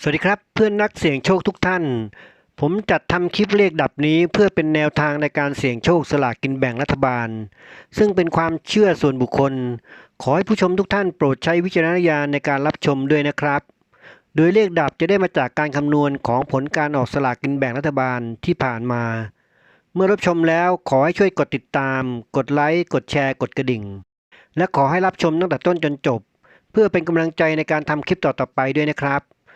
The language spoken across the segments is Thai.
สวัสดีครับเพื่อนนักเสี่ยงโชคทุกท่าน ผมจัดทำคลิปเลขดับนี้เพื่อเป็นแนวทางในการเสี่ยงโชคสลากกินแบ่งรัฐบาล ซึ่งเป็นความเชื่อส่วนบุคคล ขอให้ผู้ชมทุกท่านโปรดใช้วิจารณญาณในการรับชมด้วยนะครับ โดยเลขดับจะได้มาจากการคำนวณของผลการออกสลากกินแบ่งรัฐบาลที่ผ่านมา เมื่อรับชมแล้วขอให้ช่วยกดติดตาม กดไลค์กดแชร์กดกระดิ่ง และขอให้รับชมตั้งแต่ต้นจนจบ เพื่อเป็นกำลังใจในการทำคลิปต่อๆไปด้วยนะครับ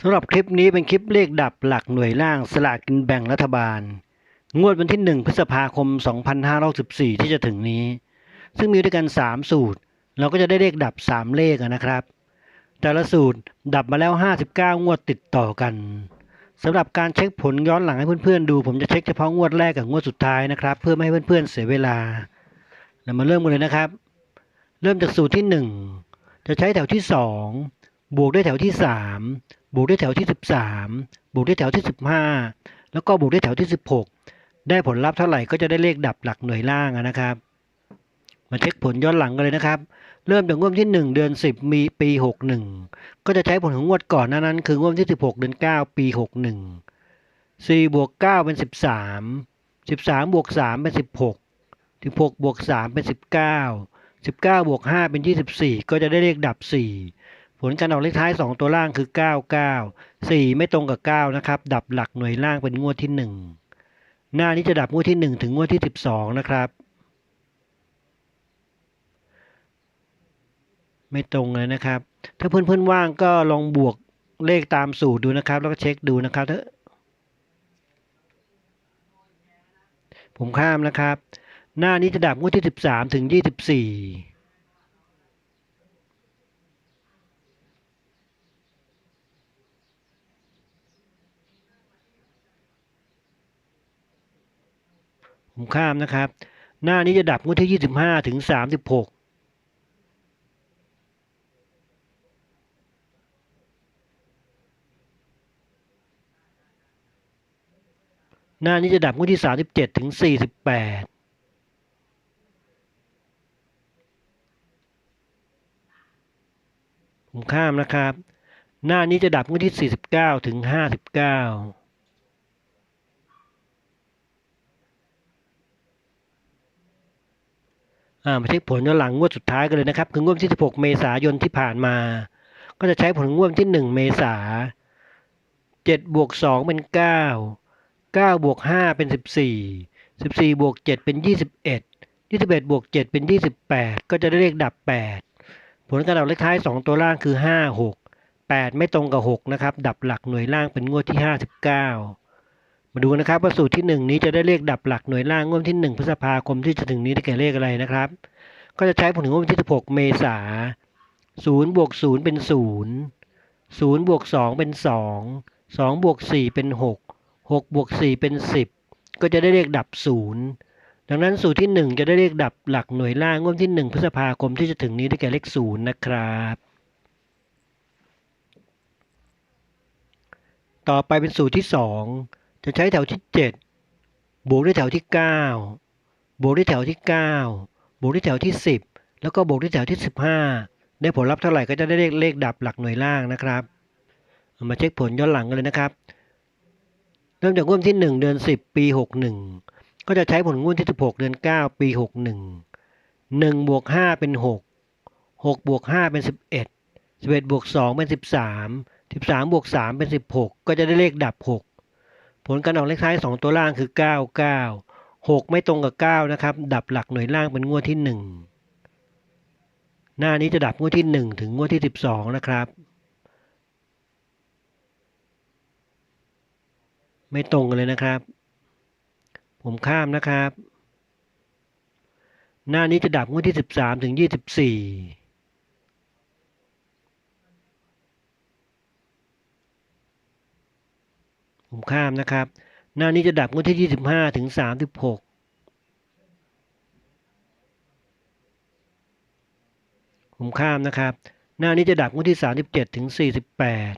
สำหรับคลิปนี้เป็นคลิปเลขดับหลักหน่วยล่างสลากกินแบ่งรัฐบาล งวดวันที่ 1 พฤษภาคม 2514ที่จะถึงนี้ ซึ่งมีด้วยกัน 3 สูตร เราก็จะได้เลขดับ 3 เลขนะครับ แต่ละสูตรดับมาแล้ว 59 งวดติดต่อกันสำหรับการเช็คผลย้อนหลังให้เพื่อนๆดู ผมจะเช็คเฉพาะงวดแรกกับงวดสุดท้ายนะครับ เพื่อไม่ให้เพื่อนๆเสียเวลาเรามาเริ่มกันเลยนะครับ เริ่มจากสูตรที่ 1 จะใช้แถวที่ 2 บวกด้วยแถวที่ 3 บวกด้วยแถวที่ 13 บวกด้วยแถวที่ 15 แล้วก็บวกด้วยแถวที่ 16 ได้ผลลัพธ์เท่าไหร่ก็จะได้เลขดับหลักหน่วยล่างนะครับ มาเช็คผลย้อนหลังกันเลยนะครับ เริ่มจากงวดที่ 1 เดือน 10 มีปี 61 ก็จะใช้ผลของงวดก่อนหน้านั้น คืองวดที่ 16 เดือน 9 ปี 61 4บวก9เป็น 13 13บวก3เป็น 16 16บวก3เป็น 19 19บวก5เป็น 24 ก็จะได้เลขดับ 4 ผลการออกเลขท้าย 2 ตัวล่างคือ 99 4 ไม่ตรงกับ 9 นะครับ ดับหลักหน่วยล่างเป็นงวดที่ 1 หน้านี้จะดับงวดที่ 1 ถึงงวดที่ 12 นะครับ ไม่ตรงเลยนะครับ ถ้าเพื่อนๆว่างก็ลองบวกเลขตามสูตรดูนะครับ แล้วก็เช็คดูนะครับถ้าผมข้ามนะครับ หน้านี้จะดับงวดที่ 13 ถึง 24 ผมข้ามนะครับ หน้านี้จะดับงวอที่ยี่สิบห้าถึงสามสิบหกหน้านี้จะดับงวอที่สามสิบเจ็ดถึงสี่สิบแปดผมข้ามนะครับ หน้านี้จะดับงวอที่สี่สิบเก้าถึงห้าสิบเก้า มาเช็คผลย้อนหลังงวดสุดท้ายกันเลยนะครับ คืองวดที่ 16 เมษายนที่ผ่านมา ก็จะใช้ผลงวดที่ 1 เมษา7บวก2เป็น 9 9บวก5เป็น 14 14บวก7เป็น 21 21บวก7เป็น 28 ก็จะได้เลขดับ 8 ผลการออกเลขท้าย 2 ตัวล่างคือ 5 6 8 ไม่ตรงกับ 6 นะครับ ดับหลักหน่วยล่างเป็นงวดที่ 59 มาดูนะครับว่าสูตรที่ 1 นี้จะได้เลขดับหลักหน่วยล่างงวดที่ 1 พฤษภาคมที่จะถึงนี้ได้แก่เลขอะไรนะครับ ก็จะใช้ผลถึงงวดที่ 16 เมษา0บวก0เป็น 0 0บวก2เป็น 2 2บวก4เป็น 6 6บวก4เป็น 10 ก็จะได้เลขดับ 0 ดังนั้นสูตรที่ 1 จะได้เลขดับหลักหน่วยล่างงวดที่ 1 พฤษภาคมที่จะถึงนี้ได้แก่เลข 0 นะครับต่อไปเป็นสูตรที่ 2 จะใช้แถวที่ 7 บวกด้วยแถวที่ 9 บวกด้วยแถวที่ 9 บวกด้วยแถวที่ 10 แล้วก็บวกด้วยแถวที่ 15 ได้ผลลัพธ์เท่าไหร่ก็จะได้เลขเลขดับหลักหน่วยล่างนะครับมาเช็คผลย้อนหลังกันเลยนะครับ เริ่มจากงวดที่ 1 เดือน 10 ปี 61 ก็จะใช้ผลงวดที่ 16 เดือน 9 ปี 61 1บวก5เป็น 6 6บวก5เป็น 11 11บวก2เป็น 13 13บวก3เป็น 16 ก็จะได้เลขดับ 6 ผลการออกเลขท้าย 2 ตัวล่างคือ 9 9 6 ไม่ตรงกับ 9 นะครับ ดับหลักหน่วยล่างเป็นงวดที่ 1 หน้านี้จะดับงวดที่ 1 ถึงงวดที่ 12 นะครับ ไม่ตรงกันเลยนะครับ ผมข้ามนะครับ หน้านี้จะดับงวดที่ 13 ถึง 24 ผมข้ามนะครับ หน้านี้จะดับงวดที่ 25 ถึง 36ผมข้ามนะครับ หน้านี้จะดับงวดที่ 37 ถึง 48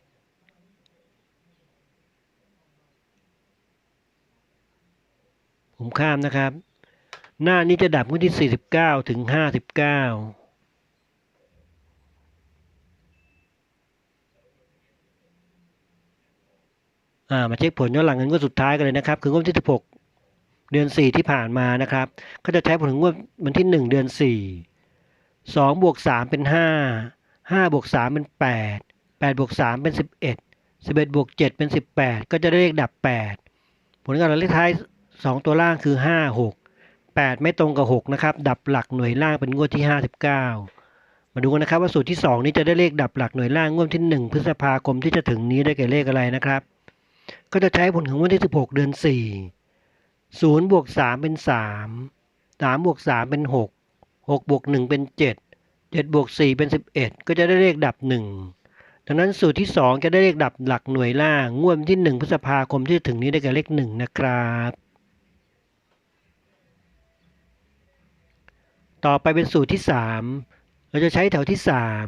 ผมข้ามนะครับ หน้านี้จะดับงวดที่ 49 ถึง 59 อ่ามาเช็คผลย้อนหลังกันงวดสุดท้ายกันเลยนะครับ คืองวดที่ 16 เดือน 4 ที่ผ่านมานะครับ ก็จะใช้ผลงวดวันที่ 1 เดือน 4 2บวก3เป็น 5 5บวก3เป็น 8 8บวก3เป็น 11 11บวก7เป็น 18 ก็จะได้เลขดับ 8 ผลการเลขท้าย 2 ตัวล่างคือ 5 6 8 ไม่ตรงกับ 6 นะครับ ดับหลักหน่วยล่างเป็นงวดที่ 59 มาดูกันนะครับว่าสูตรที่ 2 นี้จะได้เลขดับหลักหน่วยล่างงวดที่ 1 พฤษภาคมที่จะถึงนี้ได้แก่เลขอะไรนะครับ ก็จะใช้ผลของวันที่ 16 เดือน 4 0 บวก 3 เป็น 3 3 บวก 3 เป็น 6 6 บวก 1 เป็น 7 7 บวก 4 เป็น 11 ก็จะได้เลขดับ 1 ดังนั้นสูตรที่ 2 จะได้เลขดับหลักหน่วยล่าง งวดวันที่ 1 พฤษภาคมที่ถึงนี้ได้แก่เลข 1 นะครับ ต่อไปเป็นสูตรที่ 3 เราจะใช้แถวที่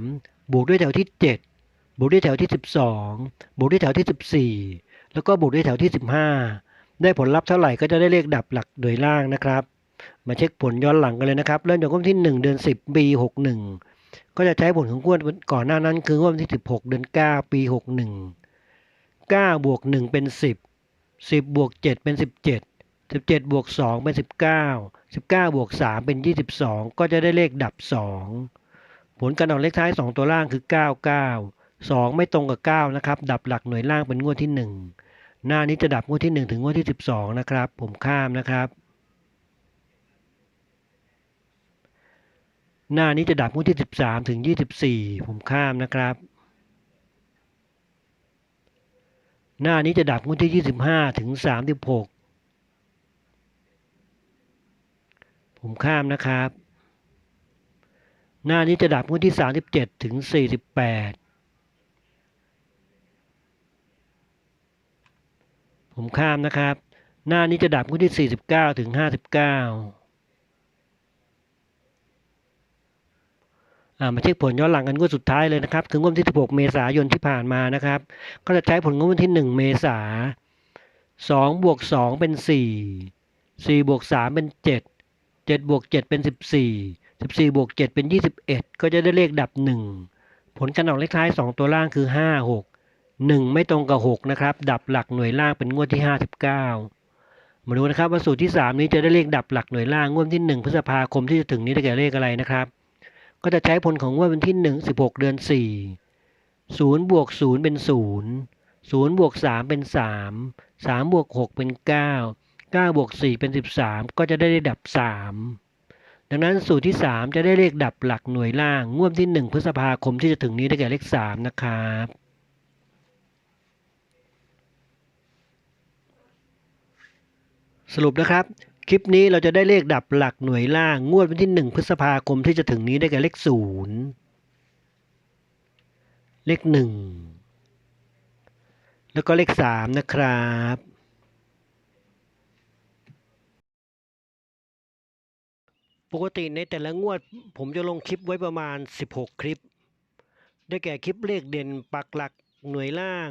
3 บวกด้วยแถวที่ 7 บวกด้วยแถวที่ 12 บวกด้วยแถวที่ 14 แล้วก็บวกด้วยแถวที่ 15 ได้ผลลัพธ์เท่าไหร่ก็จะได้เลขดับหลักโดยล่างนะครับ มาเช็คผลย้อนหลังกันเลยนะครับ เริ่มจากงวดที่ 1 เดือน 10 ปี 61 ก็จะใช้ผลของงวดก่อนหน้านั้น คืองวดวันที่ 16 เดือน 9 ปี 61 9 บวก 1 เป็น 10 10 บวก 7 เป็น 17 17 บวก 2 เป็น 19 19 บวก 3 เป็น 22 ก็จะได้เลขดับ 2 ผลการออกเลขท้าย 2 ตัวล่างคือ 99 2 ไม่ตรงกับ 9 นะครับ ดับหลักหน่วยล่างเป็นงวดที่ 1 หน้านี้จะดับงวดที่ 1 ถึงงวดที่ 12 นะครับ ผมข้ามนะครับ หน้านี้จะดับงวดที่ 13 ถึง 24 ผมข้ามนะครับ หน้านี้จะดับงวดที่ 25 ถึง 36 ผมข้ามนะครับ หน้านี้จะดับงวดที่ 37 ถึง 48 ผมข้ามนะครับ หน้านี้จะดับงวดที่ 49 ถึง 59อ่ามาเช็คผลย้อนหลังกันงวดสุดท้ายเลยนะครับ คืองวดที่ 16 เมษายนที่ผ่านมานะครับ ก็จะใช้ผลงวดวันที่ 1 เมษา2บวก2เป็น 4 4บวก3เป็น 7 7บวก7เป็น 14 14บวก7เป็น 21 ก็จะได้เลขดับ 1 ผลการออกเลขท้าย 2 ตัวล่างคือ 5 6 1 ไม่ตรงกับ 6 นะครับ ดับหลักหน่วยล่างเป็นงวดที่ 59 มาดูนะครับว่าสูตรที่ 3 นี้จะได้เลขดับหลักหน่วยล่างงวดที่ 1 พฤษภาคมที่จะถึงนี้ได้แก่เลขอะไรนะครับ ก็จะใช้ผลของงวดวันที่ 1 16 เดือน 4 0บวก0เป็น 0 0บวก3เป็น 3 3บวก6เป็น 9 9บวก4เป็น 13 ก็จะได้เลขดับ 3 ดังนั้นสูตรที่ 3 จะได้เลขดับหลักหน่วยล่างงวดที่ 1 พฤษภาคมที่จะถึงนี้ได้แก่เลข 3 นะครับ สรุปนะครับ คลิปนี้เราจะได้เลขดับหลักหน่วยล่างงวดวันที่ 1 พฤษภาคมที่จะถึงนี้ได้แก่เลข 0 เลข 1 แล้วก็เลข 3 นะครับปกติในแต่ละงวด ผมจะลงคลิปไว้ประมาณ 16 คลิป ได้แก่คลิปเลขเด่นปักหลักหน่วยล่าง